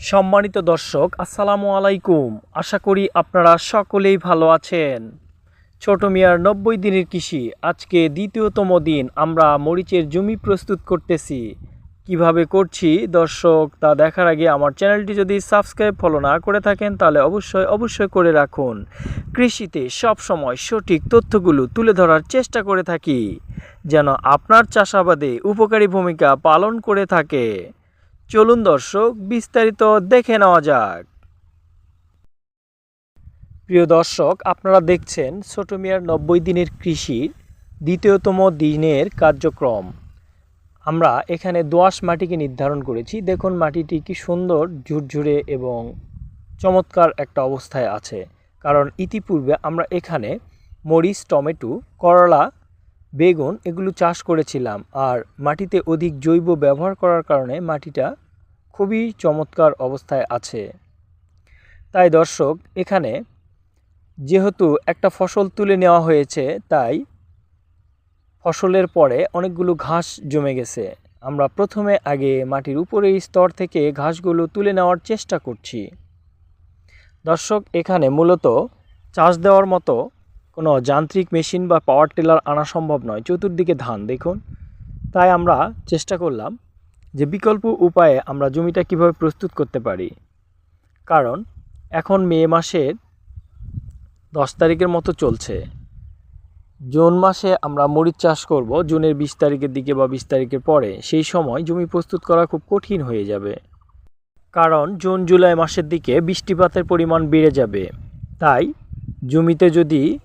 সম্মানিত দর্শক, আসসালামু আলাইকুম। আশা করি আপনারা সকলেই ভালো আছেন। ছোট মিয়ার নব্বই দিনের কৃষি, আজকে দ্বিতীয়তম দিন, আমরা মরিচের জমি প্রস্তুত করতেছি। কীভাবে করছি দর্শক, তা দেখার আগে আমার চ্যানেলটি যদি সাবস্ক্রাইব ফলো না করে থাকেন, তাহলে অবশ্যই অবশ্যই করে রাখুন। কৃষিতে সব সময় সঠিক তথ্যগুলো তুলে ধরার চেষ্টা করে থাকি, যেন আপনার চাষাবাদে উপকারী ভূমিকা পালন করে থাকে। চলুন দর্শক, বিস্তারিত দেখে নেওয়া যাক। প্রিয় দর্শক, আপনারা দেখছেন ছোট মিয়ার নব্বই দিনের কৃষির দ্বিতীয়তম দিনের কার্যক্রম। আমরা এখানে দোআঁশ মাটিকে নির্ধারণ করেছি। দেখুন মাটিটি কি সুন্দর, ঝুরঝুরে এবং চমৎকার একটা অবস্থায় আছে। কারণ ইতিপূর্বে আমরা এখানে মরিচ, টমেটো, করলা বেগুন এগুলো চাষ করেছিলাম আর মাটিতে অধিক জৈব ব্যবহার করার কারণে মাটিটা খুবই চমৎকার অবস্থায় আছে। তাই দর্শক, এখানে যেহেতু একটা ফসল তুলে নেওয়া হয়েছে, তাই ফসলের পরে অনেকগুলো ঘাস জমে গেছে। আমরা প্রথমে আগে মাটির উপরের স্তর থেকে ঘাসগুলো তুলে নেওয়ার চেষ্টা করছি। দর্শক, এখানে মূলত চাষ দেওয়ার মতো কোনো যান্ত্রিক মেশিন বা পাওয়ার টিলার আনা সম্ভব নয়। চতুর্দিকে ধান, দেখুন। তাই আমরা চেষ্টা করলাম যে বিকল্প উপায়ে আমরা জমিটা কীভাবে প্রস্তুত করতে পারি। কারণ এখন মে মাসের দশ তারিখের মতো চলছে। জুন মাসে আমরা মরিচ চাষ করব, জুনের বিশ তারিখের দিকে বা বিশ তারিখের পরে। সেই সময় জমি প্রস্তুত করা খুব কঠিন হয়ে যাবে। কারণ জুন, জুলাই মাসের দিকে বৃষ্টিপাতের পরিমাণ বেড়ে যাবে। তাই জমিতে যদি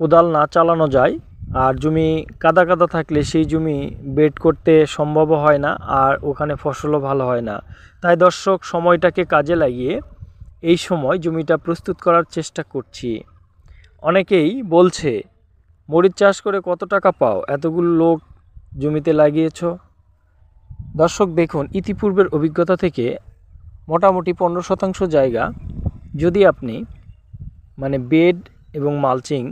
কোদাল না চালানো যায়। আর জমি কাদা কাদা থাকলে সেই জমি বেড করতে সম্ভব হয় না আর ওখানে ফসলও ভালো হয় না। তাই দর্শক, সময়টাকে কাজে লাগিয়ে এই সময় জমিটা প্রস্তুত করার চেষ্টা করছি। অনেকেই বলছে, মরিচ চাষ করে কত টাকা পাও? এতগুলো লোক জমিতে লাগিয়েছ? দর্শক, দেখুন, ইতিপূর্বের অভিজ্ঞতা থেকে মোটামুটি পনেরো শতাংশ জায়গা যদি আপনি মানে বেড এবং মালচিং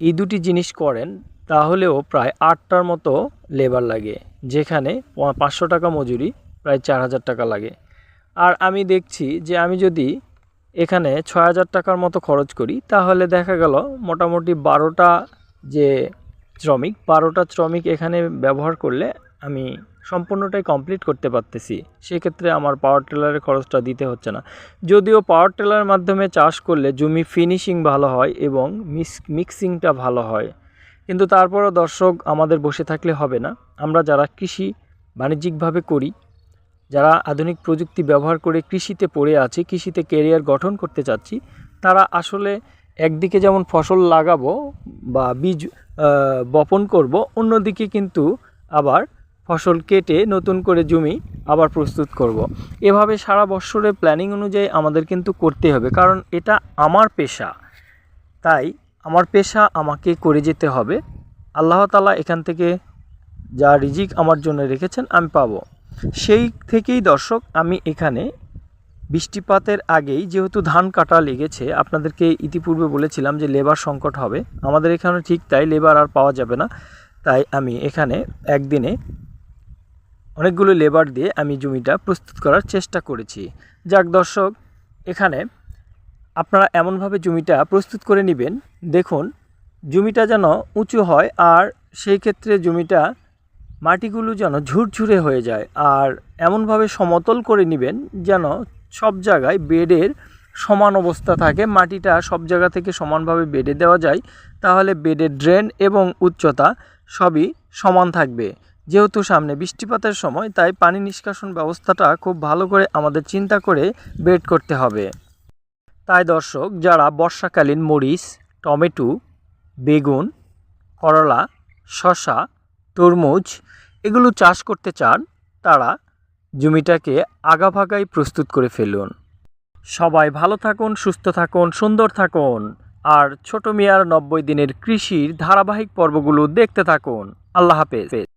এই দুটি জিনিস করেন, তাহলেও প্রায় আটটার মতো লেবার লাগে, যেখানে পাঁচশো টাকা মজুরি, প্রায় চার হাজার টাকা লাগে। আর আমি দেখছি যে আমি যদি এখানে ছয় হাজার টাকার মতো খরচ করি, তাহলে দেখা গেল মোটামুটি বারোটা যে শ্রমিক, বারোটা শ্রমিক এখানে ব্যবহার করলে আমি সম্পূর্ণটাই কমপ্লিট করতে পারতেছি। সেক্ষেত্রে আমার পাওয়ার টেলারের খরচটা দিতে হচ্ছে না। যদিও পাওয়ার টেলারের মাধ্যমে চাষ করলে জমি ফিনিশিং ভালো হয় এবং মিক্স মিক্সিংটা ভালো হয়। কিন্তু তারপরও দর্শক আমাদের বসে থাকলে হবে না। আমরা যারা কৃষি বাণিজ্যিকভাবে করি, যারা আধুনিক প্রযুক্তি ব্যবহার করে কৃষিতে পড়ে আছে, কৃষিতে কেরিয়ার গঠন করতে চাচ্ছি, তারা আসলে একদিকে যেমন ফসল লাগাবো বা বীজ বপন করব, অন্যদিকে কিন্তু আবার ফসল কেটে নতুন করে জমি আবার প্রস্তুত করব। এভাবে সারা বছরের প্ল্যানিং অনুযায়ী আমাদের কিন্তু করতে হবে, কারণ এটা আমার পেশা। তাই আমার পেশা আমাকে করে যেতে হবে। আল্লাহ তালা এখান থেকে যা রিজিক আমার জন্য রেখেছেন আমি পাব। সেই থেকেই দর্শক, আমি এখানে বৃষ্টিপাতের আগেই যেহেতু ধান কাটা লেগেছে, আপনাদেরকে ইতিপূর্বে বলেছিলাম যে লেবার সংকট হবে। আমাদের এখানে ঠিক তাই লেবার আর পাওয়া যাবে না। তাই আমি এখানে একদিনে অনেকগুলো লেবার দিয়ে আমি জমিটা প্রস্তুত করার চেষ্টা করেছি। যাক দর্শক, এখানে আপনারা এমনভাবে জমিটা প্রস্তুত করে নেবেন। দেখুন, জমিটা যেন উঁচু হয় আর সেই ক্ষেত্রে জমিটা মাটিগুলো যেন ঝুরঝুরে হয়ে যায়। আর এমনভাবে সমতল করে নেবেন যেন সব জায়গায় বেডের সমান অবস্থা থাকে। মাটিটা সব জায়গা থেকে সমানভাবে বেডে দেওয়া যায়। তাহলে বেডের ড্রেন এবং উচ্চতা সবই সমান থাকবে। যেহেতু সামনে বৃষ্টিপাতের সময়, তাই পানি নিষ্কাশন ব্যবস্থাটা খুব ভালো করে আমাদের চিন্তা করে বেড করতে হবে। তাই দর্শক, যারা বর্ষাকালীন মরিচ, টমেটো, বেগুন, করলা শশা তরমুজ এগুলো চাষ করতে চান, তারা জমিটাকে আগাভাগাই প্রস্তুত করে ফেলুন। সবাই ভালো থাকুন, সুস্থ থাকুন, সুন্দর থাকুন, আর ছোট মিয়ার নব্বই দিনের কৃষির ধারাবাহিক পর্বগুলো দেখতে থাকুন। আল্লাহ হাফেজ।